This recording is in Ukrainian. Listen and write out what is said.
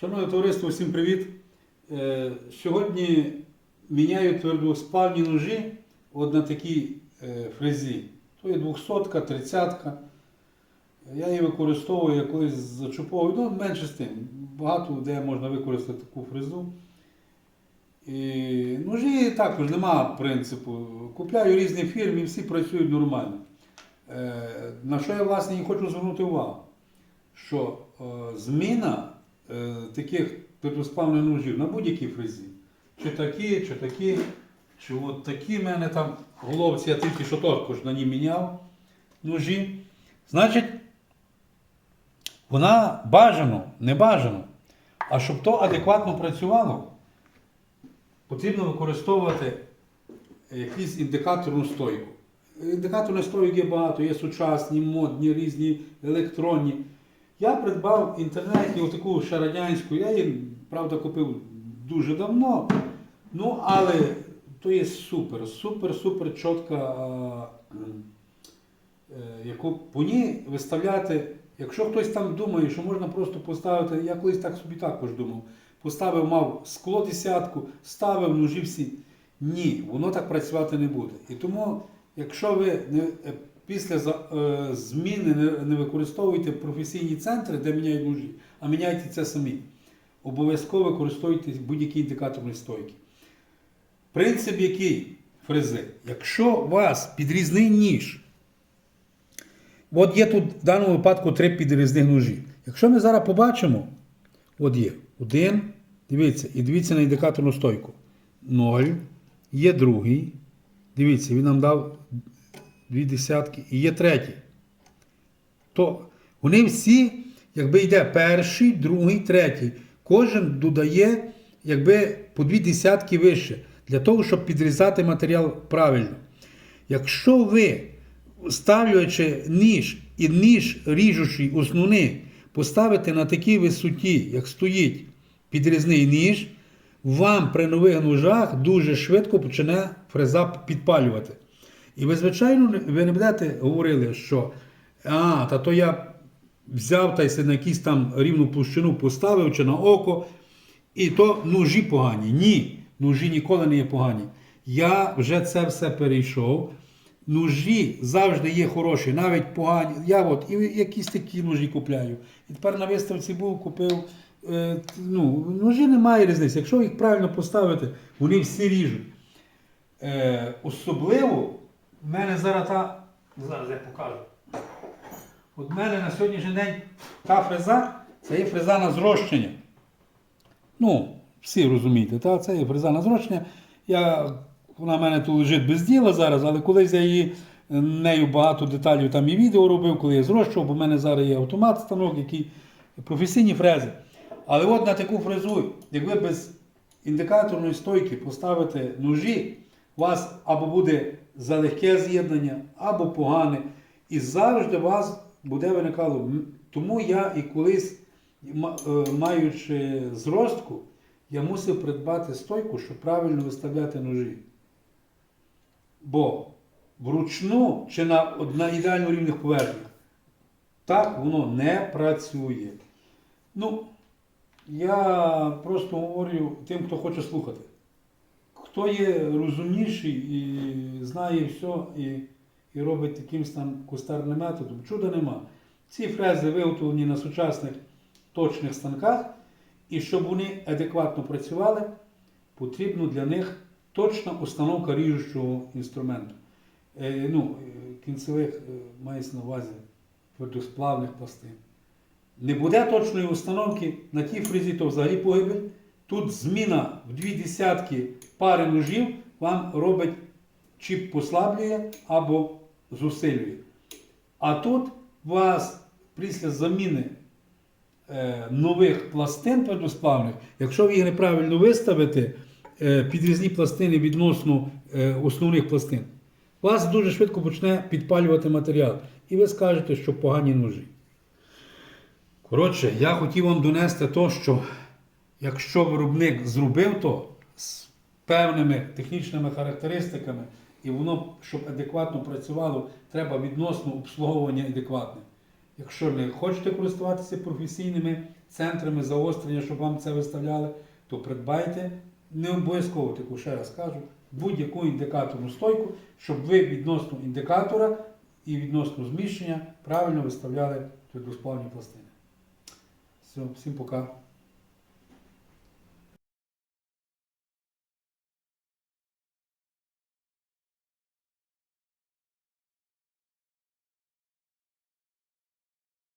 Шановне товариство, всім привіт. Е, Сьогодні міняю твердоспальні ножі от на такій е, фрезі. То є 200 30 Я її використовую я колись зачуповую, ну менше з тим. Багато де можна використати таку фрезу. І ножі також нема принципу. Купляю різні фірми всі працюють нормально. Е, На що я власне і хочу звернути увагу, що зміна таких твердосплавних ножів на будь-якій фрезі, чи такі, чи такі, чи от такі в мене там головці, я тільки що також на ній міняв ножі. Значить, вона бажано, не бажано. А щоб то адекватно працювало, потрібно використовувати якусь індикаторну стойку. Індикаторних стойок є багато, є сучасні, модні, різні, електронні. Я придбав в інтернеті отаку ще радянську, я її, правда, купив дуже давно. Ну, але то є супер, супер, супер чітка, е, яку по ній виставляти. Якщо хтось там думає, що можна просто поставити, я колись так собі також думав, поставив, мав скло десятку, ставив ножі всі. Ні, воно так працювати не буде. І тому, якщо ви не, е, після е, зміни не, використовуєте професійні центри, де міняють ножі, а міняйте це самі, обов'язково використовуйте будь-які індикаторні стойки. Принцип який фрези? Якщо у вас підрізний ніж, от є тут в даному випадку три підрізних ножі. Якщо ми зараз побачимо, от є один, дивіться, і дивіться на індикаторну стойку. Ноль, є другий. Дивіться, він нам дав дві десятки, і є третій. То вони всі, якби йде перший, другий, третій. Кожен додає якби по дві десятки вище, для того, щоб підрізати матеріал правильно. Якщо ви, ставлячи ніж і ніж ріжучий основний, поставите на такій висоті, як стоїть підрізний ніж, вам при нових ножах дуже швидко почне фреза підпалювати. І ви, звичайно, ви не будете говорили, що а, та то я взяв та й на якусь там рівну площину поставив чи на око, і то ножі погані. Ні, ножі ніколи не є погані. Я вже це все перейшов. Ножі завжди є хороші, навіть погані. Я от і якісь такі ножі купляю. І тепер на виставці був, купив. Е, ну, ножі немає різниці. Якщо їх правильно поставити, вони всі ріжуть. Е, особливо в мене зараз та. Зараз я покажу. От мене на сьогоднішній день та фреза це є фреза на зрощення. Ну, всі розумієте, та? це є фреза на зрощення. Я, вона в мене тут лежить без діла зараз, але колись я її е, нею багато деталей там і відео робив, коли я зрощував, бо в мене зараз є автомат станок, який професійні фрези. Але от на таку фрезу, як ви без індикаторної стойки поставите ножі, у вас або буде залегке з'єднання, або погане. І завжди у вас буде виникало. Тому я і колись, е, маючи зростку, я мусив придбати стойку, щоб правильно виставляти ножі. Бо вручну чи на, на ідеально рівних поверхнях так воно не працює. Ну, я просто говорю тим, хто хоче слухати. Хто є розумніший і знає все, і, і робить таким там кустарним методом, чуда нема. Ці фрези виготовлені на сучасних точних станках, і щоб вони адекватно працювали, потрібно для них точна установка ріжучого інструменту. Е, ну, е, кінцевих е, мається на увазі твердосплавних пластин. Не буде точної установки на тій фрезі, то взагалі погибель. Тут зміна в дві десятки пари ножів вам робить чи послаблює або зусилює. А тут вас після заміни е, нових пластин твердосплавних, якщо ви їх неправильно виставите, е, підрізні пластини відносно е, основних пластин, вас дуже швидко почне підпалювати матеріал. І ви скажете, що погані ножі. Коротше, я хотів вам донести то, що якщо виробник зробив то з певними технічними характеристиками, і воно, щоб адекватно працювало, треба відносно обслуговування адекватне. Якщо не хочете користуватися професійними центрами заострення, щоб вам це виставляли, то придбайте не обов'язково таку, ще раз кажу, будь-яку індикаторну стойку, щоб ви відносно індикатора і відносно зміщення правильно виставляли твердоспальні пластини. Все, всім пока.